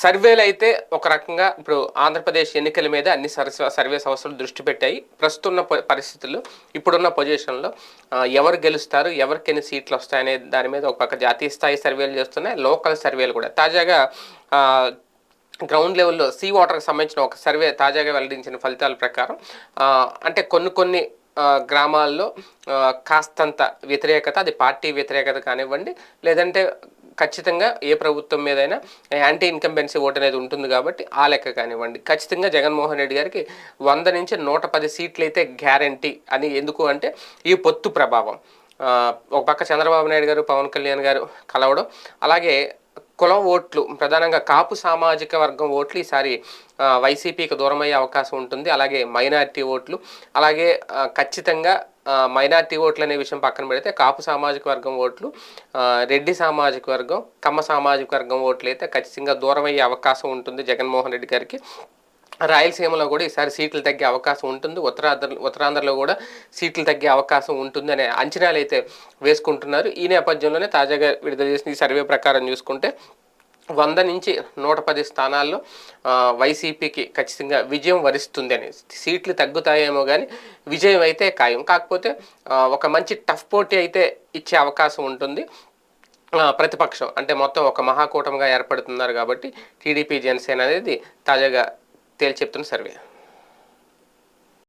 సర్వేలు అయితే ఒక రకంగా ఇప్పుడు ఆంధ్రప్రదేశ్ ఎన్నికల మీద అన్ని సర్వే సర్వే సంస్థలు దృష్టి పెట్టాయి. ప్రస్తున్న ప- పరిస్థితుల్లో ఇప్పుడున్న పొజిషన్లో ఎవరు గెలుస్తారు ఎవరికి ఎన్ని సీట్లు వస్తాయనే దాని మీద ఒక పక్క జాతీయ స్థాయి సర్వేలు చేస్తున్నాయి లోకల్ సర్వేలు కూడా. తాజాగా గ్రౌండ్ లెవెల్లో సీ వాటర్కి సంబంధించిన ఒక సర్వే తాజాగా వెల్లడించిన ఫలితాల ప్రకారం అంటే కొన్ని కొన్ని గ్రామాల్లో కాస్తంత వ్యతిరేకత అది పార్టీ వ్యతిరేకత కానివ్వండి లేదంటే ఖచ్చితంగా ఏ ప్రభుత్వం మీదైనా యాంటీ ఇన్కంబెన్సీ ఓట్ అనేది ఉంటుంది కాబట్టి ఆ లెక్క కానివ్వండి. ఖచ్చితంగా జగన్మోహన్ రెడ్డి గారికి వంద నుంచి నూట పది సీట్లు అయితే గ్యారంటీ అని ఎందుకు అంటే ఈ పొత్తు ప్రభావం. ఒక పక్క చంద్రబాబు నాయుడు గారు పవన్ కళ్యాణ్ గారు కలవడం అలాగే కులం ఓట్లు ప్రధానంగా కాపు సామాజిక వర్గం ఓట్లు ఈసారి వైసీపీకి దూరమయ్యే అవకాశం ఉంటుంది. అలాగే మైనార్టీ ఓట్లు అలాగే ఖచ్చితంగా మైనార్టీ ఓట్లు అనే విషయం పక్కన పెడితే కాపు సామాజిక వర్గం ఓట్లు రెడ్డి సామాజిక వర్గం కమ్మ సామాజిక వర్గం ఓట్లు అయితే ఖచ్చితంగా దూరమయ్యే అవకాశం ఉంటుంది జగన్మోహన్ రెడ్డి గారికి. రాయలసీమలో కూడా ఈసారి సీట్లు తగ్గే అవకాశం ఉంటుంది. ఉత్తరాంధ్ర ఉత్తరాంధ్రలో కూడా సీట్లు తగ్గే అవకాశం ఉంటుంది అనే అంచనాలు అయితే వేసుకుంటున్నారు. ఈ నేపథ్యంలోనే తాజాగా విడుదల చేసిన ఈ సర్వే ప్రకారం చూసుకుంటే వంద నుంచి నూట పది స్థానాల్లో వైసీపీకి ఖచ్చితంగా విజయం వరిస్తుంది అని. సీట్లు తగ్గుతాయేమో కానీ విజయం అయితే ఖాయం. కాకపోతే ఒక మంచి టఫ్ పోటీ అయితే ఇచ్చే అవకాశం ఉంటుంది. ప్రతిపక్షం అంటే మొత్తం ఒక మహాకూటమిగా ఏర్పడుతున్నారు కాబట్టి టీడీపీ జనసేన అనేది తాజాగా తేల్చెప్తున్న సర్వే.